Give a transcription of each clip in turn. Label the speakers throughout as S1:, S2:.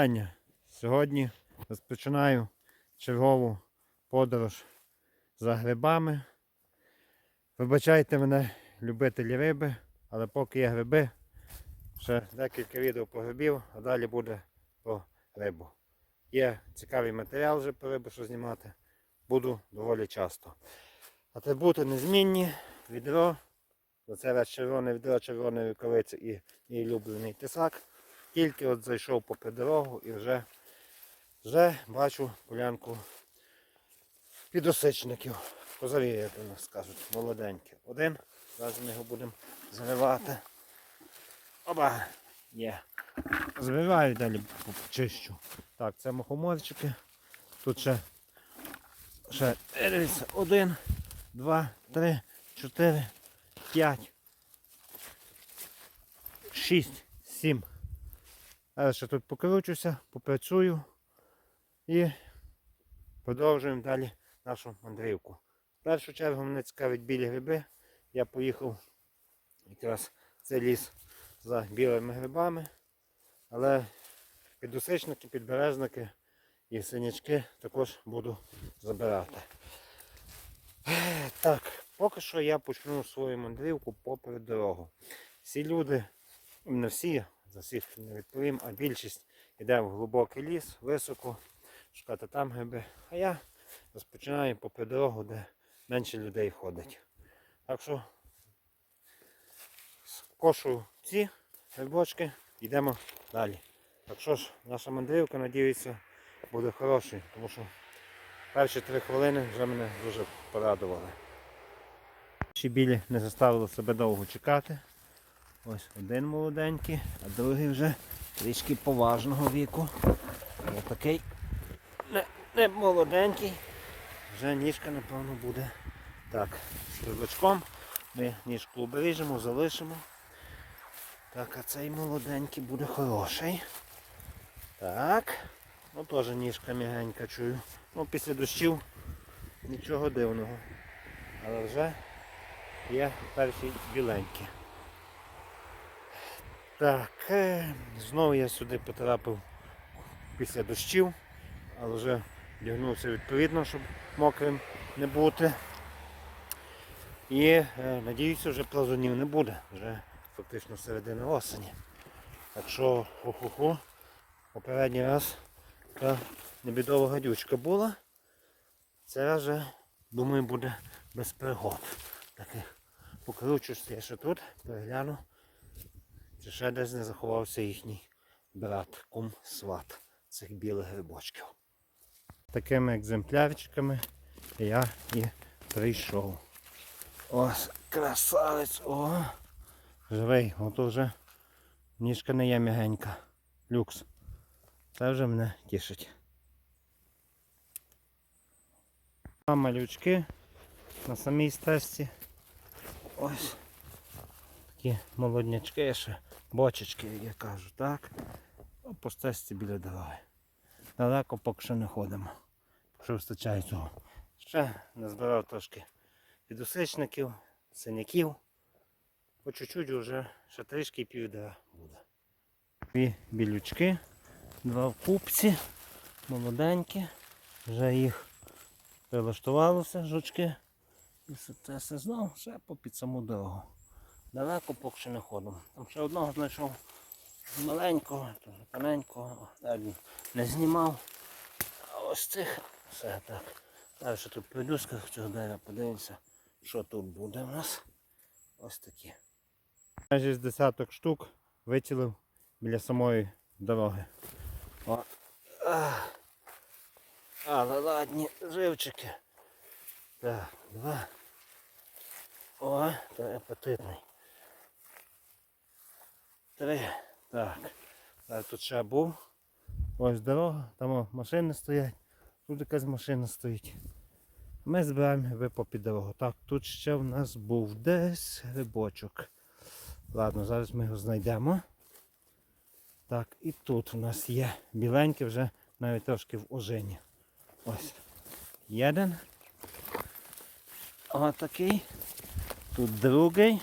S1: вітання. Сьогодні розпочинаю чергову подорож за грибами. Вибачайте мене, любителі риби, але поки є гриби, ще декілька відео по грибів, а далі буде про рибу. Є цікавий матеріал вже по рибу, що знімати. Буду доволі часто. Атрибути незмінні, відро. Оце червоне відро, червоної рукавиці і мій улюблений тисак. Тільки от зайшов попри дорогу і вже, вже бачу полянку підосичників. Козові, як у нас кажуть, молоденькі. Один, зараз ми його будемо зривати. Оба! Є. Зриваю далі чищу. Так, це мухоморчики. Тут ще, ще дивіться, один, два, три, чотири, п'ять, шість, сім. Зараз ще тут покручуся, попрацюю і продовжуємо далі нашу мандрівку. В першу чергу мене цікавить білі гриби. Я поїхав якраз цей ліс за білими грибами, але підусичники, підберезники і синячки також буду забирати. Так, поки що я почну свою мандрівку попри дорогу. Всі люди, не всі, за всіх не відповім, а більшість йде в глибокий ліс, високо, шукати там гриби. А я розпочинаю попри дорогу, де менше людей ходить. Так що кошу ці грибочки, йдемо далі. Так що ж, наша мандрівка, надіюся, буде хорошою, тому що перші три хвилини вже мене дуже порадували. Ще білі не заставили себе довго чекати. Ось один молоденький, а другий вже трішки поважного віку. Ось такий не, не молоденький. Вже ніжка, напевно, буде. Так, з рибачком ми ніжку оберіжемо, залишимо. Так, а цей молоденький буде хороший. Так. Ну теж ніжка м'ягенька чую. Ну після дощів нічого дивного. Але вже є перші біленькі. Так, е, знову я сюди потрапив після дощів, але вже вдягнувся відповідно, щоб мокрим не бути. І е, надіюся, вже плазунів не буде, вже фактично середина осені. Так що ху-ху-ху, попередній раз така небідова гадючка була. Це раз вже, думаю, буде без пригод. Таких покручусь я ще тут, перегляну. Чи ще десь не заховався їхній брат, кум сват цих білих грибочків. Такими екземплярчиками я і прийшов. Ось красавець, о! Живий, ото вже ніжка не є м'ягенька. Люкс. Це вже мене тішить. А малючки на самій стежці. Ось такі молоднячки ще, бочечки, як я кажу, так? По стежці біля дороги. Далеко поки що не ходимо. Що вистачає цього. Ще назбирав трошки підусичників, синяків. По чуть-чуть вже ще трішки і півдора буде. Дві білючки, два в купці, молоденькі, вже їх прилаштувалося, жучки. І все це все знов ще по під саму дорогу. Далеко поки що не ходимо. Там ще одного знайшов маленького, тоненького, він не знімав. А ось цих все так. Далі тут прийду з цього дерева, подивимося, що тут буде у нас. Ось такі. Майже з десяток штук вицілив біля самої дороги. О. Але ладні живчики. Так, два. О, це апетитний. Три. Так. Так, тут ще був. Ось дорога, там машини стоять. Тут якась машина стоїть. Ми збираємо гриби попід дорогу. Так, тут ще в нас був десь грибочок. Ладно, зараз ми його знайдемо. Так, і тут у нас є біленький вже навіть трошки в ожині. Ось. Один. Ось такий. Тут другий.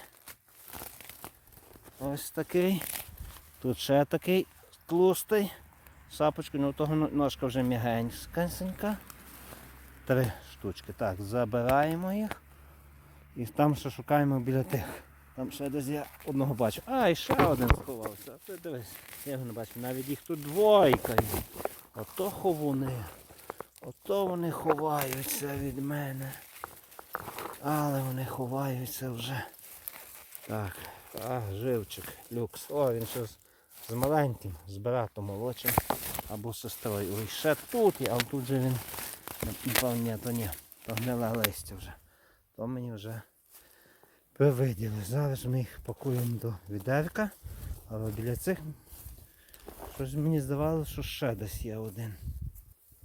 S1: Ось такий. Тут ще такий тлустий. Сапочку, ну того ножка вже м'ягенька. Три штучки. Так, забираємо їх. І там ще шукаємо біля тих. Там ще десь я одного бачу. А, і ще один сховався. А Ти дивись, я його не бачу. Навіть їх тут двойка. Ото ховуни. Ото вони ховаються від мене. Але вони ховаються вже. Так, а, живчик, люкс. О, він ще з, з маленьким, з братом молодшим або сестрою. Ой, ще тут є, тут же він. Ні, то ні. То гниле листя вже. То мені вже привиділи. Зараз ми їх пакуємо до відерка. Але біля цих щось мені здавалося, що ще десь є один.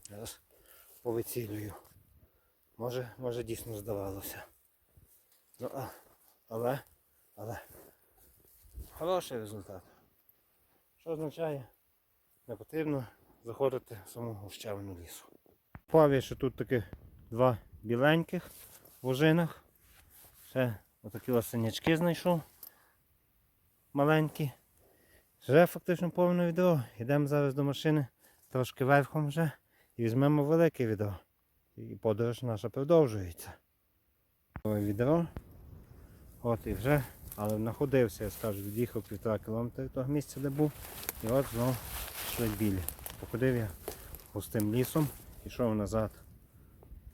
S1: Зараз повицілюю. Може, може дійсно здавалося. Ну, а, але, але. Хороший результат. Що означає? Не потрібно заходити в саму гущавину лісу. Пові, що тут таки два біленьких в ожинах. Ще отакі ось синячки знайшов. Маленькі. Вже фактично повне відео. Йдемо зараз до машини трошки верхом вже і візьмемо велике відео. І подорож наша продовжується. Відео. От і вже, але знаходився, я скажу, від'їхав півтора кілометра від того місця, де був. І от знову йшли білі. Походив я густим лісом, пішов назад.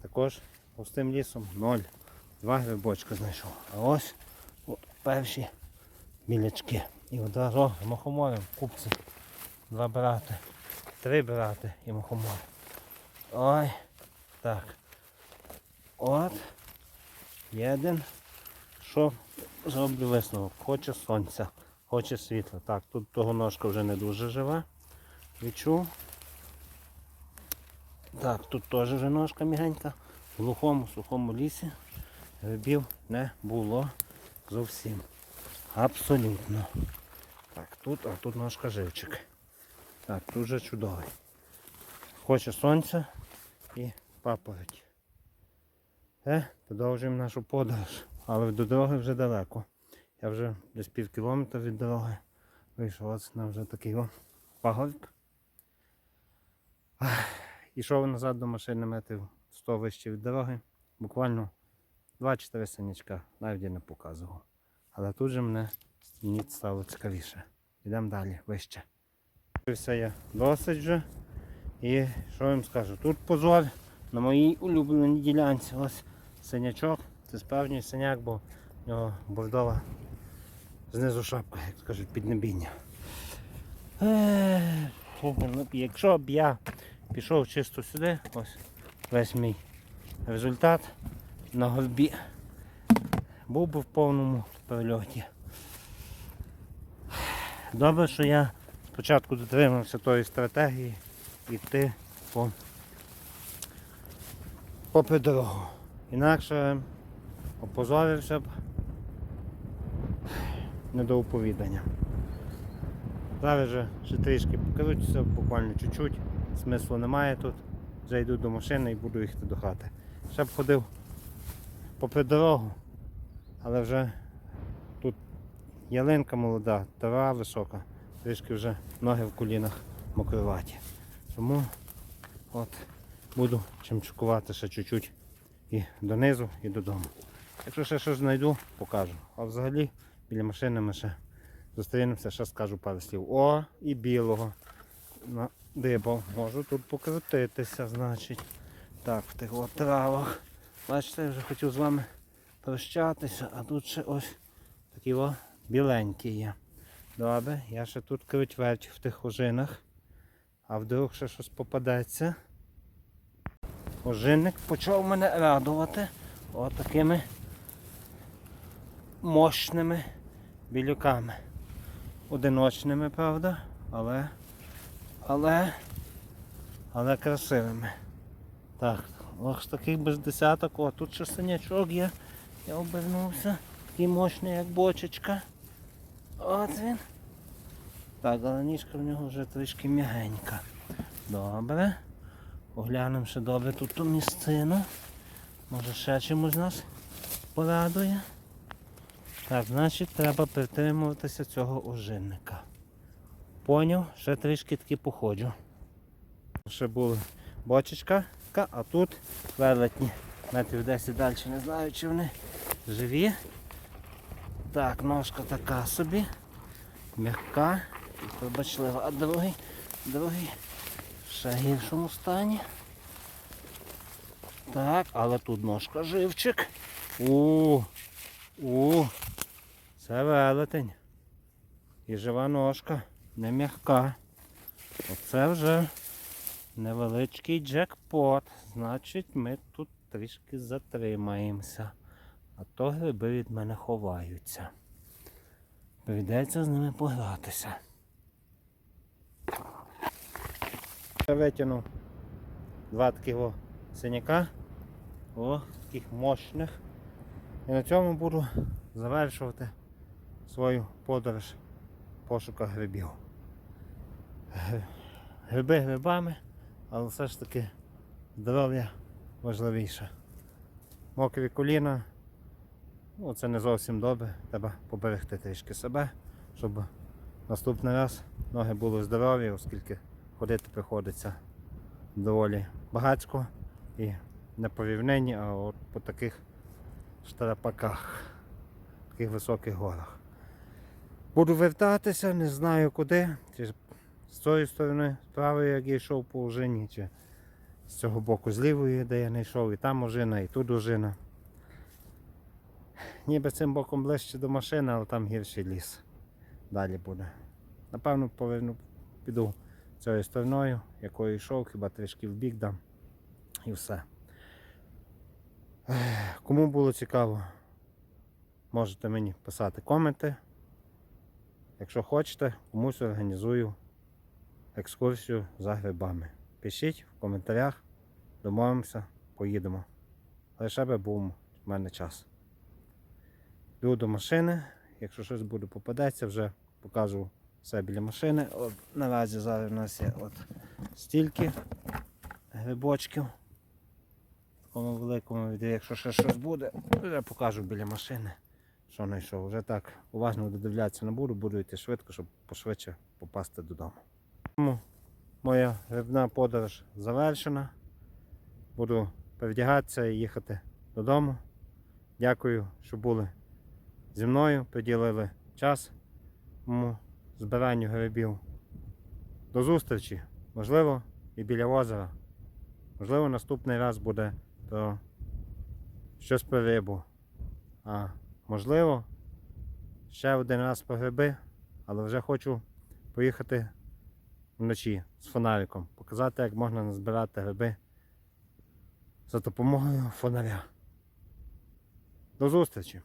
S1: Також густим лісом ноль. Два грибочка знайшов. А ось от перші білячки. І одразу мухомором купці. Два брати. Три брати і мухомор. Ой. Так. От. Єдин. Що зроблю висновок? Хоче сонця, хоче світла. Так, тут того ножка вже не дуже жива. Відчув. Так, тут теж вже ножка мігенька. В глухому сухому лісі грибів не було зовсім. Абсолютно. Так, тут, а тут ножка живчик. Так, тут же чудовий. Хоче сонця і папороть. Е, продовжуємо нашу подорож. Але до дороги вже далеко. Я вже десь пів кілометра від дороги вийшов. Ось нам вже такий о, пагорб. Ішов назад до машини метрів 100 вище від дороги. Буквально 2-4 синячка, навіть я не показував. Але тут же мене ніц стало цікавіше. Йдемо далі, вище. Все я досить вже. І що я вам скажу? Тут позор на моїй улюбленій ділянці. Ось синячок. Це справжній синяк, бо в нього бордова знизу шапка, як кажуть, піднебіння. Ну, Якщо б я пішов чисто сюди, ось весь мій результат на горбі був би в повному перельоті. Добре, що я спочатку дотримався тої стратегії йти по попри дорогу. Інакше опозорився б не до оповідання. Зараз же ще трішки покажуся, буквально чуть-чуть. Смислу немає тут. Зайду до машини і буду їхати до хати. Ще б ходив попри дорогу, але вже тут ялинка молода, трава висока, трішки вже ноги в колінах мокриваті. Тому от буду чимчукувати ще чуть-чуть і донизу, і додому. Якщо ще щось знайду, покажу. А взагалі біля машини ми ще зустрінемося, ще скажу пару слів. О, і білого. На дибав. Можу тут покрутитися, значить. Так, в тих травах. Бачите, я вже хотів з вами прощатися, а тут ще ось такі о біленькі є. Добре, я ще тут круть в тих ожинах. А вдруг ще щось попадеться. Ожинник почав мене радувати отакими мощними білюками. Одиночними, правда, але, але, але красивими. Так, ось таких без десяток. О, тут ще синячок є. Я обернувся. Такий мощний, як бочечка. От він. Так, але ніжка в нього вже трішки м'ягенька. Добре. Оглянемо ще добре тут ту місцину. Може ще чимось нас порадує. Так, значить треба притримуватися цього ожинника. Поняв, ще трішки таки походжу. Ще були бочечка, а тут велетні. Метрів 10 далі, не знаю, чи вони живі. Так, ножка така собі. М'яка пробачлива. А другий, другий в ще гіршому стані. Так, але тут ножка живчик. У, у, це велетень. І жива ножка, не м'яка. Оце вже невеличкий джекпот. Значить, ми тут трішки затримаємося. А то гриби від мене ховаються. Прийдеться з ними погратися. Я витягнув два таких синяка. О, таких мощних. І на цьому буду завершувати свою подорож в пошуках грибів. Гриби грибами, але все ж таки здоров'я важливіше. Мокрі коліна, ну це не зовсім добре. Треба поберегти трішки себе, щоб наступний раз ноги були здорові, оскільки ходити приходиться доволі багатько і не по рівнині, а от по таких штарапаках, таких високих горах. Буду вертатися, не знаю куди. Чи з цієї сторони, правої, як я йшов по ожині, чи з цього боку з лівої, де я не йшов, і там ожина, і тут ожина. Ніби цим боком ближче до машини, але там гірший ліс. Далі буде. Напевно, поверну, піду цією стороною, якою йшов, хіба трішки в бік дам. І все. Кому було цікаво, можете мені писати коменти. Якщо хочете, комусь організую екскурсію за грибами. Пишіть в коментарях, домовимося, поїдемо. Лише би був в мене час. Йду до машини, якщо щось буде попадеться, вже покажу все біля машини. От, наразі зараз у нас є от стільки грибочків. В такому великому відео, якщо ще щось буде, вже покажу біля машини, що знайшов. Вже так уважно додивлятися не буду, буду йти швидко, щоб пошвидше попасти додому. Тому моя грибна подорож завершена. Буду перевдягатися і їхати додому. Дякую, що були зі мною, приділили час моєму збиранню грибів. До зустрічі! Можливо, і біля озера. Можливо, наступний раз буде про щось про рибу. А можливо, ще один раз по гриби, але вже хочу поїхати вночі з фонариком, показати, як можна назбирати гриби за допомогою фонаря. До зустрічі!